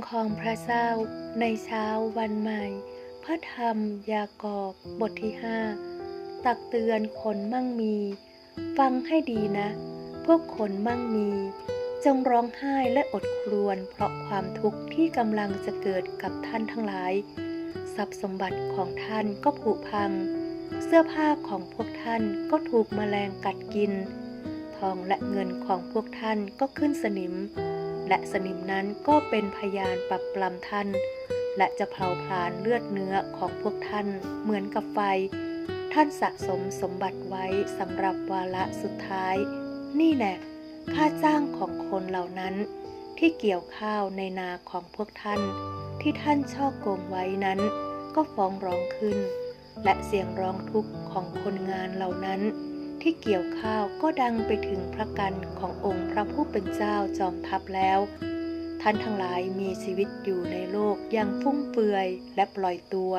ำของพระเจ้าในเช้าวันใหม่ พระธรรมยากอบบทที่ห้าตักเตือนคนมั่งมี ฟังให้ดีนะ พวกคนมั่งมี จงร้องไห้และอดครวญเพราะความทุกข์ที่กำลังจะเกิดกับท่านทั้งหลาย ทรัพย์สมบัติของท่านก็ผุพัง เสื้อผ้าของพวกท่านก็ถูกแมลงกัดกิน ทองและเงินของพวกท่านก็ขึ้นสนิม และสนิมนั้นก็เป็นพยานปรับปรำท่าน และจะเผาผลาญเลือดเนื้อของพวกท่านเหมือนกับไฟ ท่านสะสมสมบัติไว้สำหรับวาระสุดท้าย นี่แน่ค่าจ้างของคนเหล่านั้น ที่เกี่ยวข้าวในนาของพวกท่าน ที่ท่านช่อโกงไว้นั้น ก็ฟ้องร้องขึ้น และเสียงร้องทุกข์ของคนงานเหล่านั้น ที่เกี่ยวข้าวก็ดังไปถึงพระกันขององค์พระผู้เป็นเจ้าจอมทัพแล้ว ท่านทั้งหลายมีชีวิตอยู่ในโลกอยังฟุ่มเฟือยและปล่อยตัว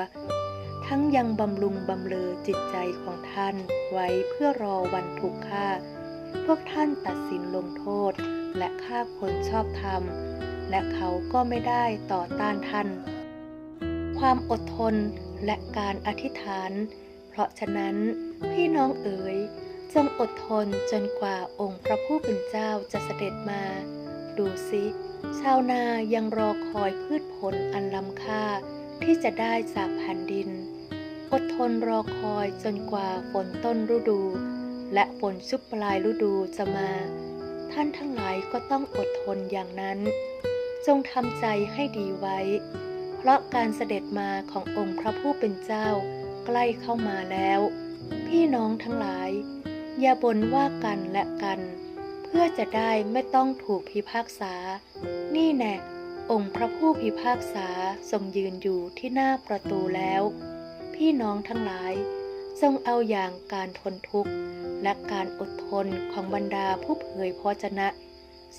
ทั้งยังบำรุงบำเรอจิตใจของท่านไว้เพื่อรอวันถูกฆ่า พวกท่านตัดสินลงโทษและฆ่าคนชอบธรรม และเขาก็ไม่ได้ต่อต้านท่าน ความอดทนและการอธิษฐาน เพราะฉะนั้นพี่น้องเอ๋ย จงอดทนจนกว่าองค์พระผู้เป็นเจ้าจะเสด็จมา ดูสิ ชาวนายังรอคอยพืชผลอันล้ำค่าที่จะได้จากแผ่นดิน อดทนรอคอยจนกว่าฝนต้นฤดู และฝนชุบปลายฤดูจะมา ท่านทั้งหลายก็ต้องอดทนอย่างนั้น จงทำใจให้ดีไว้ เพราะการเสด็จมาขององค์พระผู้เป็นเจ้าใกล้เข้ามาแล้ว พี่น้องทั้งหลาย อย่าบ่นว่ากันและกัน เพื่อจะได้ไม่ต้องถูกพิพากษา นี่แน่องค์พระผู้พิพากษาทรงยืนอยู่ที่หน้าประตูแล้ว พี่น้องทั้งหลายจงเอาอย่างการทนทุกข์และการอดทนของบรรดาผู้เผยพระชนะ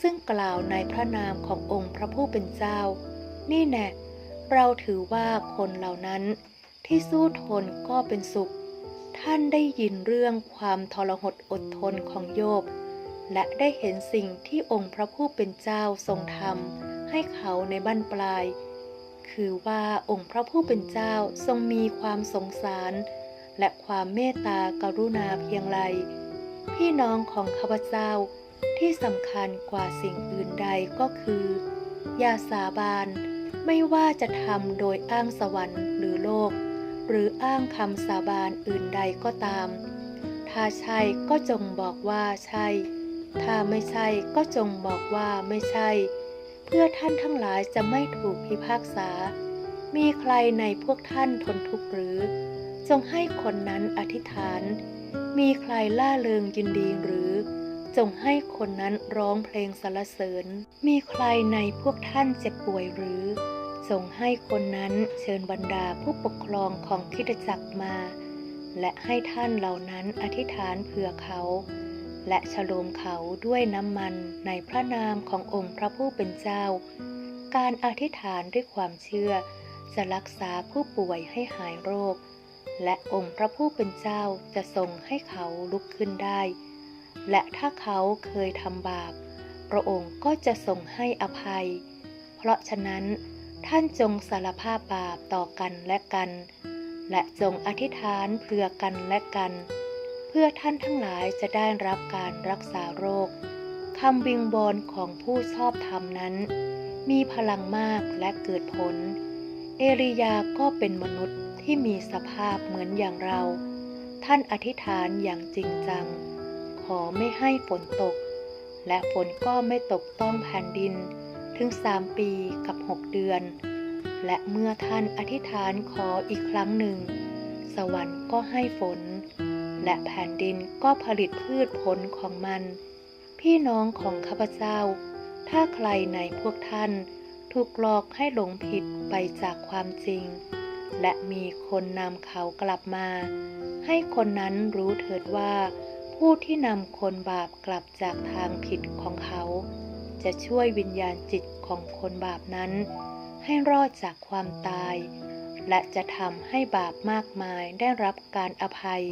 ซึ่งกล่าวในพระนามขององค์พระผู้เป็นเจ้า นี่แน่เราถือว่าคนเหล่านั้นที่สู้ทนก็เป็นสุข ท่านได้ยินเรื่องความทรหดอดทนของโยบ และได้เห็นสิ่งที่องค์พระผู้เป็นเจ้าทรงทำให้เขาในบั้นปลาย คือว่าองค์พระผู้เป็นเจ้าทรงมีความสงสาร และความเมตตากรุณาเพียงไร พี่น้องของข้าพเจ้าที่สำคัญกว่าสิ่งอื่นใดก็คือ อย่าสาบาน ไม่ว่าจะทำโดยอ้างสวรรค์หรือโลก หรืออ้างคำสาบานอื่นใดก็ตาม ถ้าใช่ก็จงบอกว่าใช่ ถ้าไม่ใช่ก็จงบอกว่าไม่ใช่ เพื่อท่านทั้งหลายจะไม่ถูกพิพากษา มีใครในพวกท่านทนทุกข์หรือ จงให้คนนั้นอธิษฐาน มีใครล่าเริงยินดีหรือ จงให้คนนั้นร้องเพลงสรรเสริญ มีใครในพวกท่านเจ็บป่วยหรือ จงให้คนนั้นเชิญบรรดาผู้ปกครองของคิดจักรมา และให้ท่านเหล่านั้นอธิษฐานเผื่อเขา และฉโลมเขาด้วยน้ำมันในพระนามขององค์พระผู้เป็นเจ้า การอธิษฐานด้วยความเชื่อ จะรักษาผู้ป่วยให้หายโรค และองค์พระผู้เป็นเจ้าจะทรงให้เขาลุกขึ้นได้ และถ้าเขาเคยทำบาป พระองค์ก็จะทรงให้อภัย เพราะฉะนั้น ท่านจงสารภาพบาปต่อกันและกัน และจงอธิษฐานเพื่อกันและกัน เพื่อท่านทั้งหลายจะได้รับการรักษาโรคคำวิงบอลของผู้ชอบธรรมนั้น มีพลังมากและเกิดผล เอลียาก็เป็นมนุษย์ที่มีสภาพเหมือนอย่างเรา ท่านอธิษฐานอย่างจริงจัง ขอไม่ให้ฝนตก และฝนก็ไม่ตกต้องแผ่นดิน ถึงสามปีกับหกเดือน และเมื่อท่านอธิษฐานขออีกครั้งหนึ่ง สวรรค์ก็ให้ฝน และแผ่นดินก็ผลิตพืชผลของมัน พี่น้องของข้าพเจ้า ถ้าใครในพวกท่านถูกหลอกให้หลงผิดไปจากความจริง และมีคนนำเขากลับมา ให้คนนั้นรู้เถิดว่า ผู้ที่นำคนบาปกลับจากทางผิดของเขา จะช่วยวิญญาณจิตของคนบาปนั้น ให้รอดจากความตาย และจะทำให้บาปมากมายได้รับการอภัย